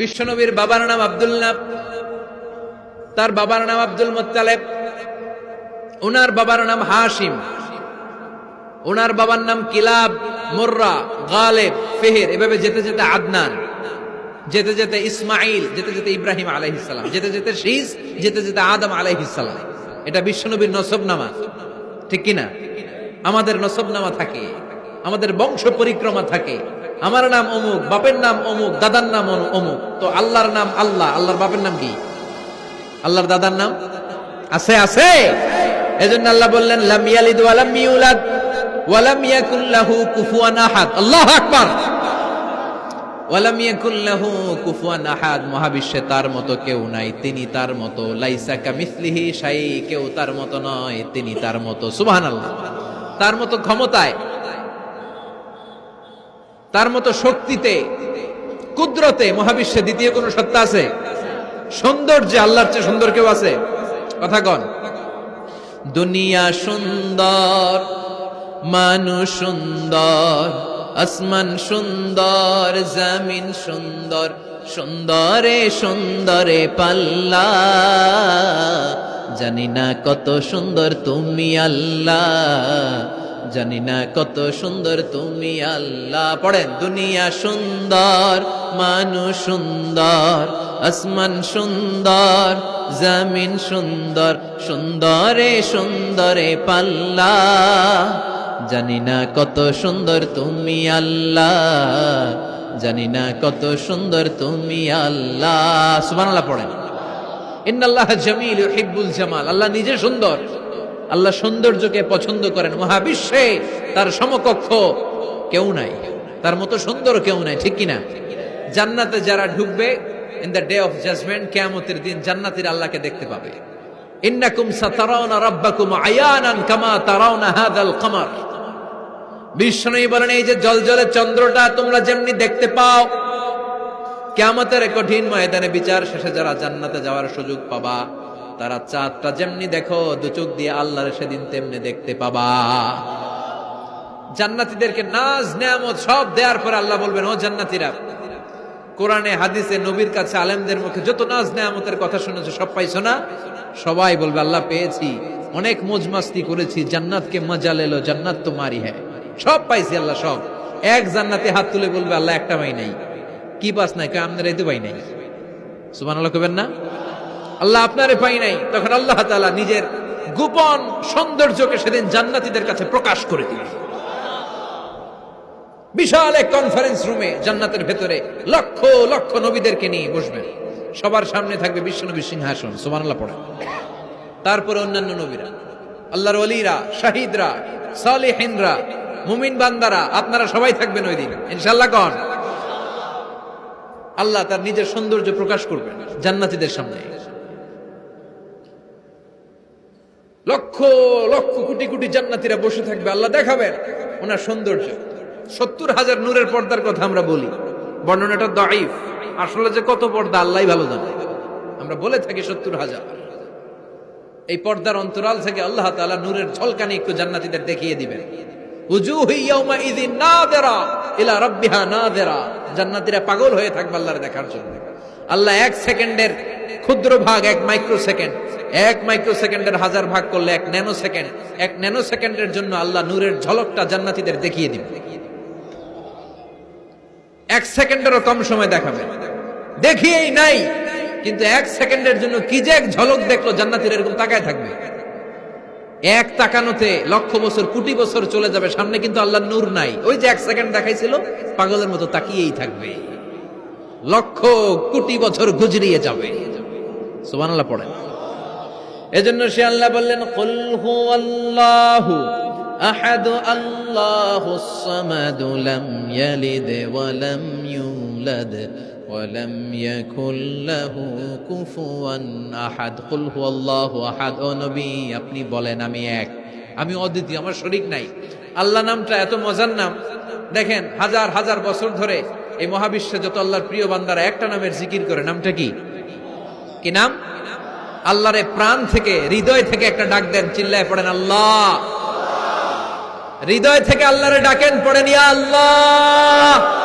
বিশ্বনবীর বাবার নাম আব্দুল্লাহ, তার বাবার নাম আব্দুল মোত্তালেব ওনার বাবার নাম হাশিম ওনার বাবার নাম কিলাব, মোর্রা, গালেব, ফেহের, এভাবে যেতে যেতে আদনান, যেতে যেতে ইসমাইল যেতে যেতে ইব্রাহিম আলাইহিসালাম যেতে যেতে শীষ যেতে যেতে আদম আলাইহিসালাম এটা বিশ্বনবীর নসবনামা, ঠিক কিনা? আমাদের নসবনামা থাকে, আমাদের বংশ পরিক্রমা থাকে। আমার নাম অমুক, বাপের নাম অমুক, দাদার নাম অমুক। তো আল্লাহর নাম আল্লাহ, আল্লাহর বাপের নাম কি? আল্লাহর দাদার নাম? আছে আছে। এজন্য আল্লাহ বললেন, লাম ইয়ালিদ ওয়া লাম ইউলাদ ওয়া লাম ইয়াকুল লাহু কুফুয়ান আহাদ। আল্লাহু আকবার। ওয়া কুফুয়ান আহাদ। মহাবিশ্বে তার মতো কেউ নাই, তিনি তার মতো। লাইসা কামিসলিহি শাই কেউ তার মতো নয়, তিনি তার মতো। সুবহানাল্লাহ। তার মতো ক্ষমতায় তার মতো শক্তিতে, কুদরতে মহাবিশ্বে দ্বিতীয় কোন সত্তা আছে? সৌন্দর্যে আল্লাহর চেয়ে সুন্দর কেউ আছে? কথা কন। দুনিয়া সুন্দর, মানুষ সুন্দর, আসমান সুন্দর, জামিন সুন্দর, সুন্দরে সুন্দরে পাল্লা। জানি না কত সুন্দর তুমি আল্লাহ। জানি না কত সুন্দর তুমি আল্লাহ। পড়েন, দুনিয়া সুন্দর, মানুষ সুন্দর, আসমান সুন্দর, জামিন সুন্দর, সুন্দরে সুন্দরে পাল্লা। জানি না কত সুন্দর তুমি আল্লাহ। জানি না কত সুন্দর তুমি আল্লাহ। সুবহানাল্লাহ পড়েন। ইন্নাল্লাহ জামিল হিব্বুল জামাল। আল্লাহ নিজে সুন্দর। আল্লাহ সৌন্দর্যকে পছন্দ করেন। মহাবিশ্বে তার সমকক্ষ কেউ নাই। তার মতো সুন্দর কেউ নাই, ঠিক কিনা? জান্নাতে যারা ঢুকবে in the day of judgement কেয়ামতের দিন জান্নাতের আল্লাহকে দেখতে পাবে। কামা বলেন, এই যে চন্দ্রটা তোমরা যেমনি দেখতে পাও, কেয়ামতের কঠিন ময়দানে বিচার শেষে যারা জান্নাতে যাওয়ার সুযোগ পাবা তারা চাঁদটা যেমনি দেখো, দু চোখ দিয়ে আল্লাহর সেদিন তেমনি দেখতে পাবা। জান্নাতীদেরকে নাজ, নেয়ামত সব দেওয়ার পর আল্লাহ বলবেন, ও জান্নাতীরা, কোরআনে, হাদিসে, নবীর কাছে আলেমদের মুখে যত নাজ, নেয়ামতের কথা শুনেছো, সব পাইছো না? সবাই বলবে, আল্লাহ পেয়েছি, অনেক মজমাস্তি করেছি, জান্নাতকে মজা লেলো, জান্নাত তো মারি হ্যাঁ সব পাইছি আল্লাহ, সব। এক জান্নাতে হাত তুলে বলবে, আল্লাহ একটা পাই নাই। কি পাস নাই? আপনার এই তো পাই নাই। সুমান আল্লাহ কবেন না? আল্লাহ আপনারে পাই নাই, তখন আল্লাহ তালা নিজের গোপন সৌন্দর্যকে সেদিন জান্নাতীদের কাছে প্রকাশ করে দিলেন। বিশাল এক কনফারেন্স রুমে জান্নাতের ভেতরে লক্ষ লক্ষ নবীদেরকে নিয়ে বসবেন। সবার সামনে থাকবে বিশ্বনবী সিংহাসন, সুবহানাল্লাহ পড়ে তারপরে অন্যান্য নবীরা, আল্লাহর ওলিরা, শাহিদরা, সালেহিনরা, মুমিন বান্দারা, আপনারা সবাই থাকবেন ওই দিন। ইনশাল্লাহ কন? আল্লাহ তার নিজের সৌন্দর্য প্রকাশ করবেন জান্নাতীদের সামনে। লক্ষ লক্ষ কোটি কোটি জান্নাতীরা বসে থাকবে, আল্লাহ দেখাবেন। ওনার সৌন্দর্য। সত্তর হাজার নূরের পর্দার কথা আমরা বলি। বর্ণনাটা দাইফ আসলে যে কত পর্দা আল্লাহ ভালো জানে। আমরা বলে থাকি সত্তর হাজার। এই পর্দার অন্তরাল থেকে আল্লাহ তাআলা নূরের ঝলকানি একটু জান্নাতিদের দেখিয়ে দিবেন। জান্নাতীরা পাগল হয়ে থাকবে আল্লাহর দেখার জন্য। আল্লাহ এক সেকেন্ডের ক্ষুদ্র ভাগ এক মাইক্রো সেকেন্ড এক মাইক্রো সেকেন্ডের হাজার ভাগ করলে এক ন্যানো সেকেন্ড এক ন্যানো সেকেন্ডের জন্য আল্লাহ নূরের ঝলকটা জান্নাতীদের দেখিয়ে দিবে। এক সেকেন্ডেরও কম সময় দেখাবে। দেখিয়েই নাই, কিন্তু এক সেকেন্ডের জন্য কি যে এক ঝলক দেখল জান্নাতীরা এরকম তাকায় থাকবে। এক তাকানোতে লক্ষ বছর, কোটি বছর চলে যাবে, সামনে কিন্তু আল্লাহ নূর নাই। ওই যে এক সেকেন্ড দেখাইছিল, পাগলের মতো তাকিয়েই থাকবে। লক্ষ কোটি বছর গুজরিয়ে যাবে। সুবহানাল্লাহ পড়েন। এজন্য সে আল্লাহ বললেন আহাদ কুফুয়ান আহাদ। নবী, আপনি বলেন, আমি এক। আমি অদ্বিতীয়, আমার শরীক নাই। আল্লাহ নামটা এত মজার নাম। দেখেন, হাজার হাজার বছর ধরে এই মহাবিশ্বে যত আল্লাহর প্রিয় বান্দারা একটা নামের জিকির করে, নামটা কি? কি নাম? আল্লাহরে প্রাণ থেকে, হৃদয় থেকে একটা ডাক দেন, চিল্লায় পড়েন, আল্লাহ। হৃদয় থেকে আল্লাহরে ডাকেন, পড়েন, ইয়া আল্লাহ।